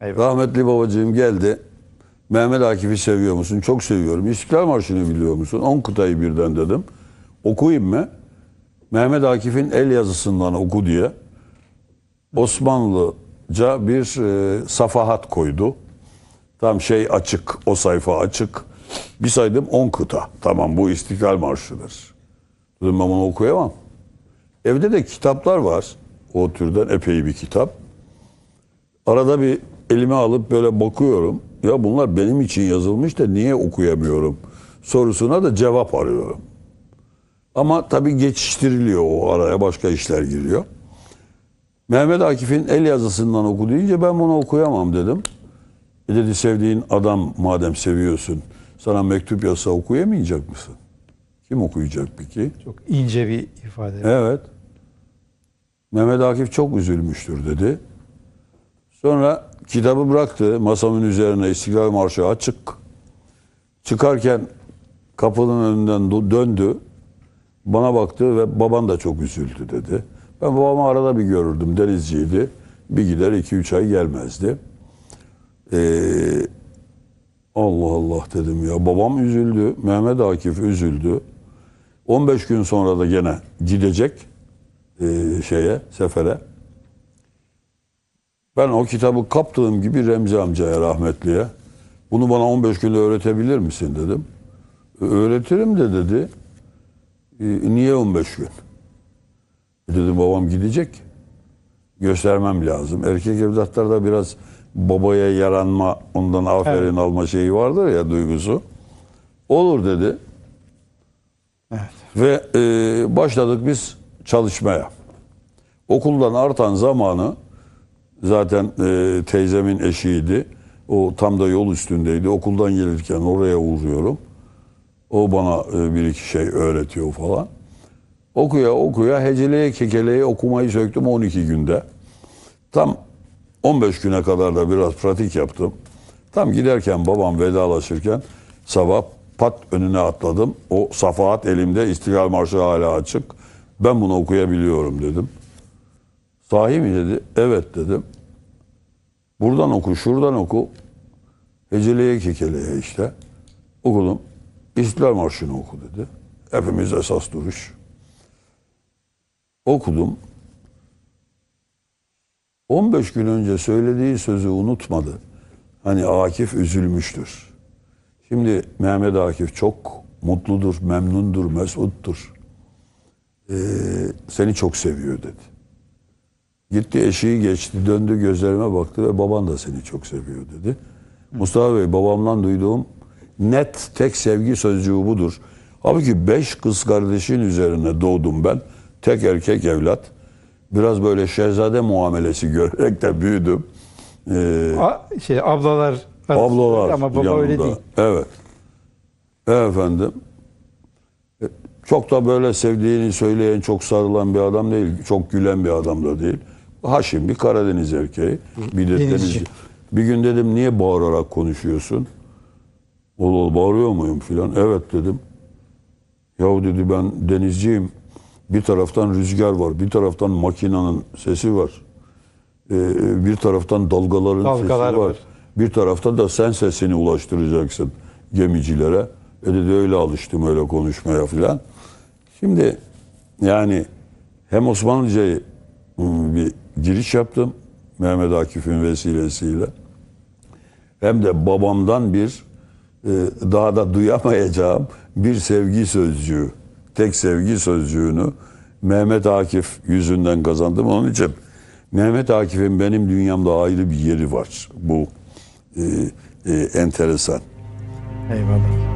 Eyvallah. Rahmetli babacığım geldi. Mehmet Akif'i seviyor musun? Çok seviyorum. İstiklal Marşı'nı biliyor musun? 10 kıtayı birden dedim. Okuyayım mı? Mehmet Akif'in el yazısından oku diye Osmanlıca bir e, safahat koydu. Tam şey açık, o sayfa açık. Bir saydım 10 kıta. Tamam bu İstiklal Marşı'dır. Dedim ben bunu okuyamam. Evde de kitaplar var. O türden epey bir kitap. Arada bir elime alıp böyle bakıyorum. Ya bunlar benim için yazılmış da niye okuyamıyorum sorusuna da cevap arıyorum. Ama tabii geçiştiriliyor o araya başka işler giriyor. Mehmet Akif'in el yazısından oku deyince ben bunu okuyamam dedim. E dedi sevdiğin adam madem seviyorsun sana mektup yazsa okuyamayacak mısın? Kim okuyacak peki? Çok ince bir ifade. Evet. Mehmet Akif çok üzülmüştür dedi. Sonra kitabı bıraktı. Masamın üzerine İstiklal Marşı açık. Çıkarken kapının önünden döndü. Bana baktı ve baban da çok üzüldü dedi. Ben babamı arada bir görürdüm. Denizciydi. Bir gider iki üç ay gelmezdi. Ee, Allah Allah dedim ya. Babam üzüldü. Mehmet Akif üzüldü. 15 gün sonra da gene gidecek e, şeye, sefere. Ben o kitabı kaptığım gibi Remzi amcaya rahmetliye bunu bana 15 günde öğretebilir misin dedim. "E, öğretirim de dedi. "E, niye 15 gün? E, dedim babam gidecek. Göstermem lazım. Erkek evlatlarda biraz babaya yaranma, ondan aferin Evet. alma şeyi vardır ya duygusu. Olur dedi. Evet. Ve e, başladık biz çalışmaya. Okuldan artan zamanı zaten e, teyzemin eşiydi. O tam da yol üstündeydi. Okuldan gelirken oraya uğruyorum. O bana e, bir iki şey öğretiyor falan. Okuya okuya heceleye kekeleye okumayı söktüm 12 günde. Tam 15 güne kadar da biraz pratik yaptım. Tam giderken babam vedalaşırken sabah pat önüne atladım. O safahat elimde İstiklal Marşı hala açık. Ben bunu okuyabiliyorum dedim. Sahi mi dedi. Evet dedim. Buradan oku, şuradan oku. Heceleye kekeleye işte. Okudum. İstiklal Marşı'nı oku dedi. Hepimiz esas duruş. Okudum. 15 gün önce söylediği sözü unutmadı. Hani Akif üzülmüştür. Şimdi Mehmet Akif çok mutludur, memnundur, mesuttur. Ee, seni çok seviyor dedi. Gitti eşiği geçti, döndü gözlerime baktı ve baban da seni çok seviyor dedi. Mustafa Bey babamdan duyduğum net tek sevgi sözcüğü budur. Halbuki beş kız kardeşin üzerine doğdum ben. Tek erkek evlat. Biraz böyle şehzade muamelesi görerek de büyüdüm. Ee, A- şey ablalar Ablalar ama baba yanında. öyle değil. Evet. Efendim. E, Çok da böyle sevdiğini söyleyen, çok sarılan bir adam değil. Çok gülen bir adam da değil. Haşim bir Karadeniz erkeği. Bir de Denizci. Bir gün dedim niye bağırarak konuşuyorsun? Oğlum bağırıyor muyum filan? Evet dedim. Yahu dedi ben denizciyim. Bir taraftan rüzgar var. Bir taraftan makinanın sesi var. Ee, bir taraftan dalgaların Dalgalar sesi var. var. Bir tarafta da sen sesini ulaştıracaksın gemicilere. E dedi öyle alıştım öyle konuşmaya filan. Şimdi yani hem Osmanlıca'yı ım, bir giriş yaptım Mehmet Akif'in vesilesiyle. Hem de babamdan bir e, daha da duyamayacağım bir sevgi sözcüğü, tek sevgi sözcüğünü Mehmet Akif yüzünden kazandım. Onun için Mehmet Akif'in benim dünyamda ayrı bir yeri var. Bu e, e, enteresan. Eyvallah.